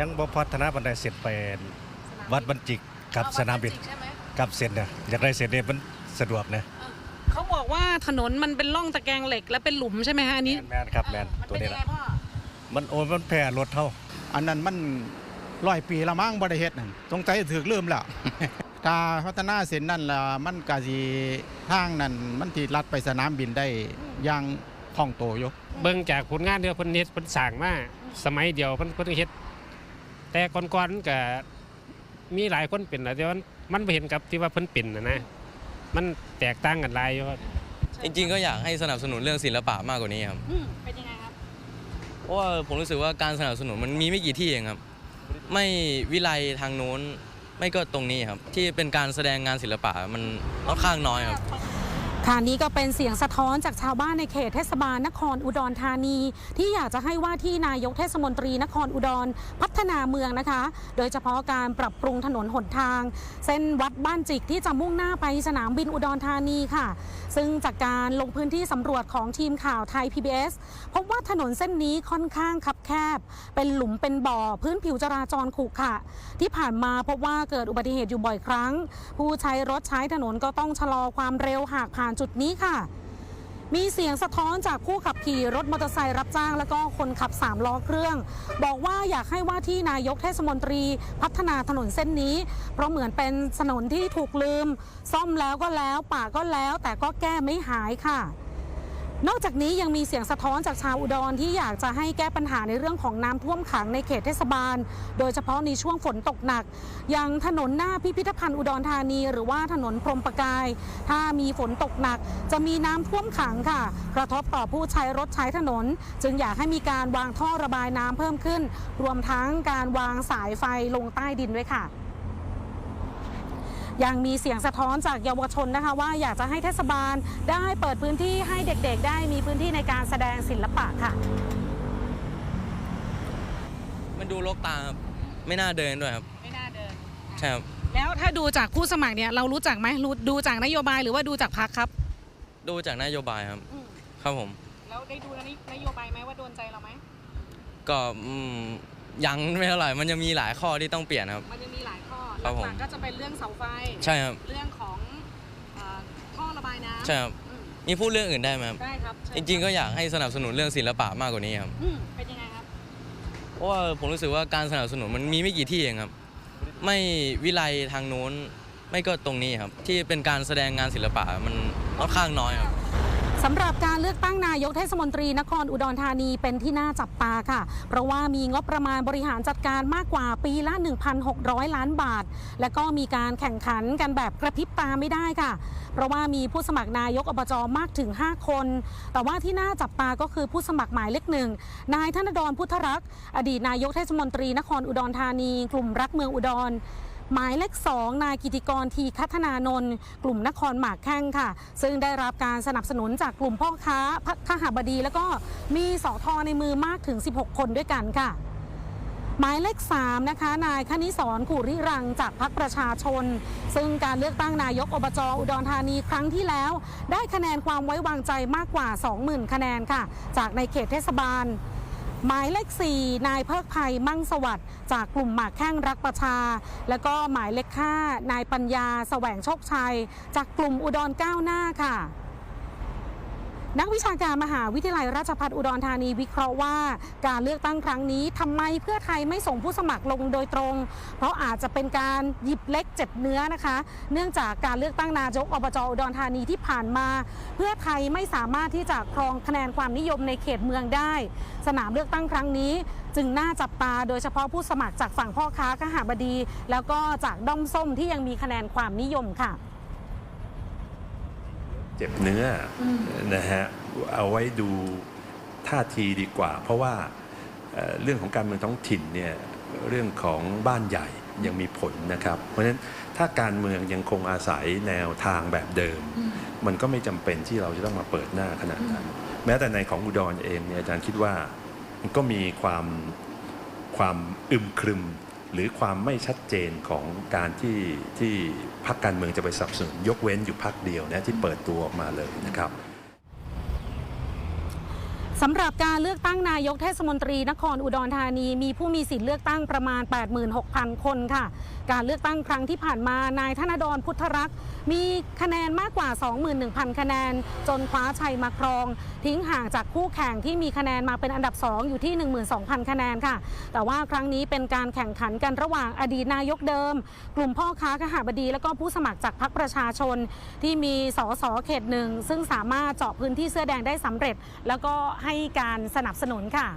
ยังบ่พัฒนาบันไดเสร็จไปวัดบันจิกกับสนามบินใช่ไหมกับเสร็จเนี่ยอยากได้เสร็จเนี่ยมันสะดวกนะเขาบอกว่าถนนมันเป็นร่องตะแกรงเหล็กและเป็นหลุมใช่ไหมฮะอันนี้แมนครับแมนมันตัวเป็นนี้ยังแหไงละพ่อมันโอนมันแพร่รถเท่า อันนั้นมันร้อยปีละมั้งบ่ได้เฮ็ดนั่นสงสัยถือลืมแล้วถ้าพัฒนาเส้นนั่นละมันก็สิทางนั้นมันที่ลัดไปสนามบินได้อย่างคล่องโตอยู่เบิ่งจากผลงานเดียวเพิ่นเฮ็ดเพิ่นสร้างมาสมัยเดียวเพิ่นเพิ่นเฮ็ด แต่ก่อนๆก็มีหลายคนเป็นนะแต่ว่ามันบ่เห็นกับที่ว่าเพิ่นเป็นนะนะมันแตกต่างกันหลายอยู่จริงๆก็อยากให้สนับสนุนเรื่องศิลปะมากกว่านี้ครับอืมเป็นยังไงครับ เพราะว่าผมรู้สึกว่าการสนับสนุนมันมีไม่กี่ที่เองครับ ไม่วิไลทางโน้น ไม่ก็ตรงนี้ครับ ที่เป็นการแสดงงานศิลปะมันค่อนข้างน้อยครับ ค่ะนี่ก็เป็นเสียงสะท้อนจากชาวบ้านในเขตเทศบาลนครอุดรธานี ที่อยากจะให้ว่าที่นายกเทศมนตรีนครอุดรพัฒนาเมืองนะคะ โดยเฉพาะการปรับปรุงถนนหนทาง เส้นวัดบ้านจิกที่จะมุ่งหน้าไปสนามบินอุดรธานีค่ะ ซึ่งจากการลงพื้นที่สำรวจของทีมข่าวไทย PBS พบว่าถนนเส้นนี้ค่อนข้างคับแคบ เป็นหลุมเป็นบ่อพื้นผิวจราจรขรุขระที่ผ่านมาพบว่าเกิดอุบัติเหตุอยู่บ่อยครั้ง ผู้ใช้รถใช้ถนนก็ต้องชะลอความเร็วหากผ่านจุดนี้ค่ะ มีเสียงสะท้อนจากผู้ขับขี่รถมอเตอร์ไซค์รับจ้าง และก็คนขับสามล้อเครื่อง บอกว่าอยากให้ว่าที่นายกเทศมนตรีพัฒนาถนนเส้นนี้ เพราะเหมือนเป็นถนนที่ถูกลืม ซ่อมแล้วก็แล้วป่าก็แล้ว แต่ก็แก้ไม่หายค่ะ นอกจากนี้ยังมีเสียงสะท้อนจากชาวอุดรที่อยากจะให้แก้ปัญหาในเรื่องของน้ำท่วมขังในเขตเทศบาล โดยเฉพาะในช่วงฝนตกหนัก อย่างถนนหน้าพิพิธภัณฑ์อุดรธานี หรือว่าถนนพรมประกาย ถ้ามีฝนตกหนัก จะมีน้ำท่วมขังค่ะ กระทบต่อผู้ใช้รถใช้ถนน จึงอยากให้มีการวางท่อระบายน้ำเพิ่มขึ้น รวมทั้งการวางสายไฟลงใต้ดินด้วยค่ะ ยังมีเสียงสะท้อนจากเยาวชนนะคะว่าอยากจะให้เทศบาลได้เปิดพื้นที่ให้เด็กๆ ได้มีพื้นที่ในการแสดงศิลปะค่ะ มันดูรกตาครับไม่น่าเดินด้วยครับไม่น่าเดิน ใช่ครับแล้วถ้าดูจากผู้สมัครเนี่ยเรารู้จักไหมรู้ดูจากนโยบายหรือว่าดูจากพักครับ ดูจากนโยบายครับ ครับผม แล้วได้ดูนโยบายไหมว่าโดนใจเราไหมก็อืมยังไม่เท่าไหร่มันยังมีหลายข้อที่ต้องเปลี่ยนครับ มันยังมีหลายข้อ ครับผม หลักๆก็จะเป็นเรื่องเสาไฟ ใช่ครับ เรื่องของเอ่อท่อระบายน้ำใช่ครับ อืมมีพูดเรื่องอื่นได้ไหมครับได้ครับเชิจริงๆก็อยากให้สนับสนุนเรื่องศิลปะมากกว่านี้ครับอืมเป็นยังไงครับ เพราะว่าผมรู้สึกว่าการสนับสนุนมันมีไม่กี่ที่เองครับ ไม่วิไลทางโน้นไม่ก็ตรงนี้ครับ ที่เป็นการแสดงงานศิลปะมันค่อนข้างน้อยครับ สำหรับการเลือกตั้งนายกเทศมนตรีนครอุดรธานีเป็นที่น่าจับตาค่ะ เพราะว่ามีงบประมาณบริหารจัดการมากกว่าปีละ 1,600 ล้านบาท และก็มีการแข่งขันกันแบบกระพริบตาไม่ได้ค่ะ เพราะว่ามีผู้สมัครนายกอบจมากถึง 5 คน แต่ว่าที่น่าจับตาก็คือผู้สมัครหมายเลขหนึ่งนายธนดรพุทธรักษ์อดีตนายกเทศมนตรีนครอุดรธานี กลุ่มรักเมืองอุดร หมายเลขสองนายกิติกรทีคัฒนานนท์กลุ่มนครหมากแข้งค่ะ ซึ่งได้รับการสนับสนุนจากกลุ่มพ่อค้าพขหบดี แล้วก็มีสอทอในมือมากถึง 16 คนด้วยกันค่ะหมายเลข3นะคะ นายคณิสรขุริรังจากพรรคประชาชน ซึ่งการเลือกตั้งนายกอบจอุดรธานีครั้งที่แล้ว ได้คะแนนความไว้วางใจมากกว่า 20,000 คะแนนค่ะ จากในเขตเทศบาล หมายเลข 4 นายเพิกภัยมั่งสวัสดิ์จากกลุ่มหมากแข้งรักประชา และก็หมายเลข 5 นายปัญญาแสวงโชคชัย จากกลุ่มอุดรก้าวหน้าค่ะ นักวิชาการมหาวิทยาลัยราชภัฏอุดรธานีวิเคราะห์ว่า การเลือกตั้งครั้งนี้ทำไมเพื่อไทยไม่ส่งผู้สมัครลงโดยตรง เพราะอาจจะเป็นการหยิบเล็กเจ็บเนื้อนะคะ เนื่องจากการเลือกตั้งนายกอบจอุดรธานีที่ผ่านมา เพื่อไทยไม่สามารถที่จะครองคะแนนความนิยมในเขตเมืองได้ สนามเลือกตั้งครั้งนี้ จึงน่าจับตาโดยเฉพาะผู้สมัครจากฝั่งพ่อค้าขหบดี แล้วก็จากด้อมส้มที่ยังมีคะแนนความนิยมค่ะ เจ็บเนื้ออนะฮะเอาไว้ดูท่าทีดีกว่า เพราะว่าเอ่อเรื่องของการเมืองท้องถิ่นเนี่ยเรื่องของบ้านใหญ่ยังมีผลนะครับ เพราะฉะนั้นถ้าการเมืองยังคงอาศัยแนวทางแบบเดิม มันก็ไม่จำเป็นที่เราจะต้องมาเปิดหน้าขนาดนั้น แม้แต่ในของอุดรเองเนี่ยอาจารย์คิดว่ามันก็มีความความอึมครึม หรือความไม่ชัดเจนของการที่ที่พรรคการเมืองจะไปสับสนุนยกเว้นอยู่พรรคเดียวนะที่เปิดตัวออกมาเลยนะครับ สำหรับการเลือกตั้งนายกเทศมนตรีนครอุดรธานี มีผู้มีสิทธิ์เลือกตั้งประมาณ 86,000 คนค่ะ การเลือกตั้งครั้งที่ผ่านมานายธนดรพุทธรักษ์มีคะแนนมากกว่า 21,000 คะแนน จนคว้าชัยมาครอง ทิ้งห่างจากคู่แข่งที่มีคะแนนมาเป็นอันดับ 2 อยู่ที่ 12,000 คะแนนค่ะ แต่ว่าครั้งนี้เป็นการแข่งขันกันระหว่างอดีตนายกเดิม กลุ่มพ่อค้าขหบดี และก็ผู้สมัครจากพรรคประชาชนที่มีสสเขตหนึ่งซึ่งสามารถเจาะพื้นที่เสื้อแดงได้สำเร็จ แล้วก็ให้การสนับสนุนค่ะ